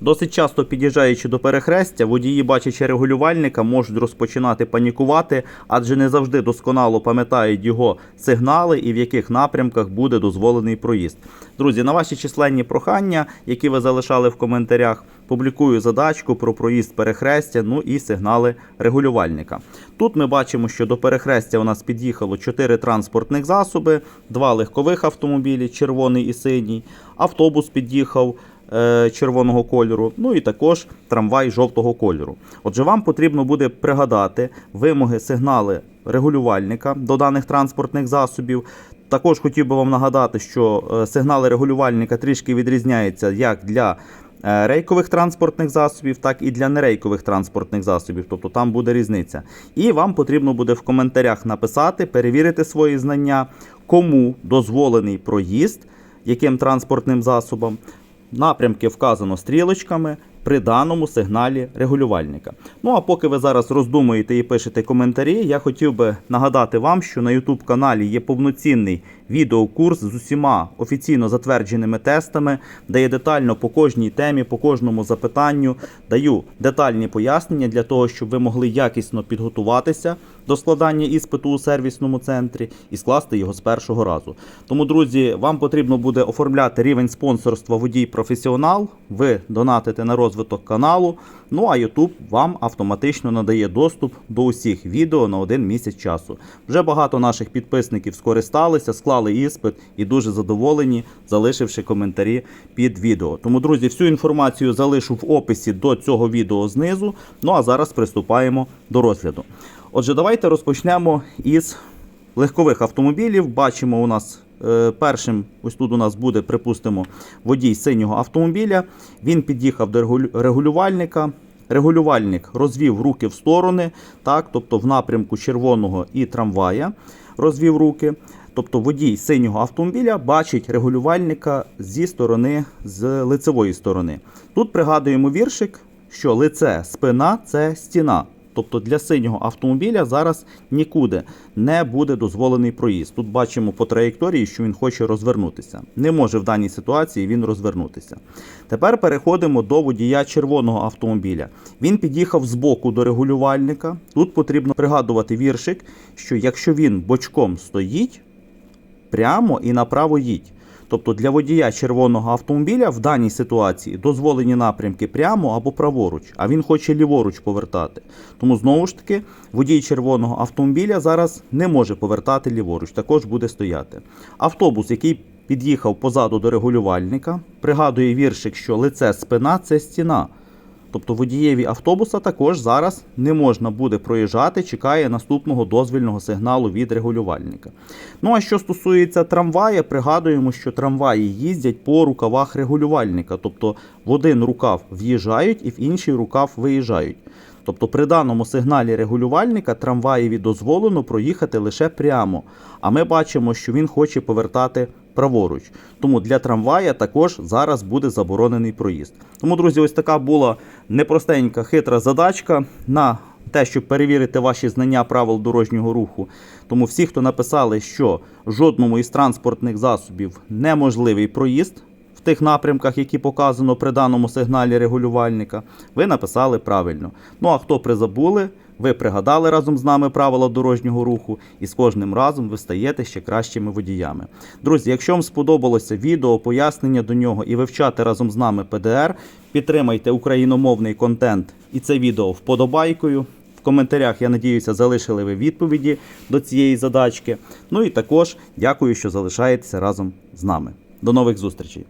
Досить часто під'їжджаючи до перехрестя, водії, бачачи регулювальника, можуть розпочинати панікувати, адже не завжди досконало пам'ятають його сигнали і в яких напрямках буде дозволений проїзд. Друзі, на ваші численні прохання, які ви залишали в коментарях, публікую задачку про проїзд перехрестя, ну і сигнали регулювальника. Тут ми бачимо, що до перехрестя у нас під'їхало 4 транспортних засоби, 2 легкових автомобілі, червоний і синій, автобус під'їхав червоного кольору, ну і також трамвай жовтого кольору. Отже, вам потрібно буде пригадати вимоги сигнали регулювальника до даних транспортних засобів. Також хотів би вам нагадати, що е, сигнали регулювальника трішки відрізняються як для е, рейкових транспортних засобів, так і для нерейкових транспортних засобів. Тобто там буде різниця. І вам потрібно буде в коментарях написати, перевірити свої знання, кому дозволений проїзд, яким транспортним засобом. Напрямки вказано стрілочками при даному сигналі регулювальника. Ну а поки ви зараз роздумуєте і пишете коментарі, я хотів би нагадати вам, що на YouTube каналі є повноцінний відеокурс з усіма офіційно затвердженими тестами, де я детально по кожній темі, по кожному запитанню даю детальні пояснення для того, щоб ви могли якісно підготуватися до складання іспиту у сервісному центрі і скласти його з першого разу. Тому, друзі, вам потрібно буде оформляти рівень спонсорства водій професіонал. Ви донатите на розвиток каналу. Ну а YouTube вам автоматично надає доступ до усіх відео на один місяць часу. Вже багато наших підписників скористалися, склали іспит і дуже задоволені, залишивши коментарі під відео. Тому, друзі, всю інформацію залишу в описі до цього відео знизу. Ну а зараз приступаємо до розгляду. Отже, давайте розпочнемо із легкових автомобілів. Бачимо, у нас першим, ось тут у нас буде, припустимо, водій синього автомобіля. Він під'їхав до регулювальника. Регулювальник розвів руки в сторони, так, тобто в напрямку червоного і трамвая розвів руки. Тобто водій синього автомобіля бачить регулювальника зі сторони, з лицевої сторони. Тут пригадуємо віршик, що лице спина це стіна. Тобто для синього автомобіля зараз нікуди не буде дозволений проїзд. Тут бачимо по траєкторії, що він хоче розвернутися. Не може в даній ситуації він розвернутися. Тепер переходимо до водія червоного автомобіля. Він під'їхав з боку до регулювальника. Тут потрібно пригадувати віршик, що якщо він бочком стоїть, прямо і направо їдь. Тобто для водія червоного автомобіля в даній ситуації дозволені напрямки прямо або праворуч, а він хоче ліворуч повертати. Тому знову ж таки водій червоного автомобіля зараз не може повертати ліворуч, також буде стояти. Автобус, який під'їхав позаду до регулювальника, пригадує віршик, що лице спина це стіна. Тобто водієві автобуса також зараз не можна буде проїжджати, чекає наступного дозвільного сигналу від регулювальника. Ну а що стосується трамвая, пригадуємо, що трамваї їздять по рукавах регулювальника, тобто в один рукав в'їжджають і в інший рукав виїжджають. Тобто при даному сигналі регулювальника трамваєві дозволено проїхати лише прямо. А ми бачимо, що він хоче повертати праворуч. Тому для трамвая також зараз буде заборонений проїзд. Тому, друзі, ось така була непростенька хитра задачка на те, щоб перевірити ваші знання правил дорожнього руху. Тому всі, хто написали, що жодному із транспортних засобів неможливий проїзд в тих напрямках, які показано при даному сигналі регулювальника, ви написали правильно. Ну а хто призабули, ви пригадали разом з нами правила дорожнього руху, і з кожним разом ви стаєте ще кращими водіями. Друзі, якщо вам сподобалося відео, пояснення до нього і вивчати разом з нами ПДР, підтримайте україномовний контент і це відео вподобайкою. В коментарях, я надіюся, залишили ви відповіді до цієї задачки. Ну і також дякую, що залишаєтеся разом з нами. До нових зустрічей!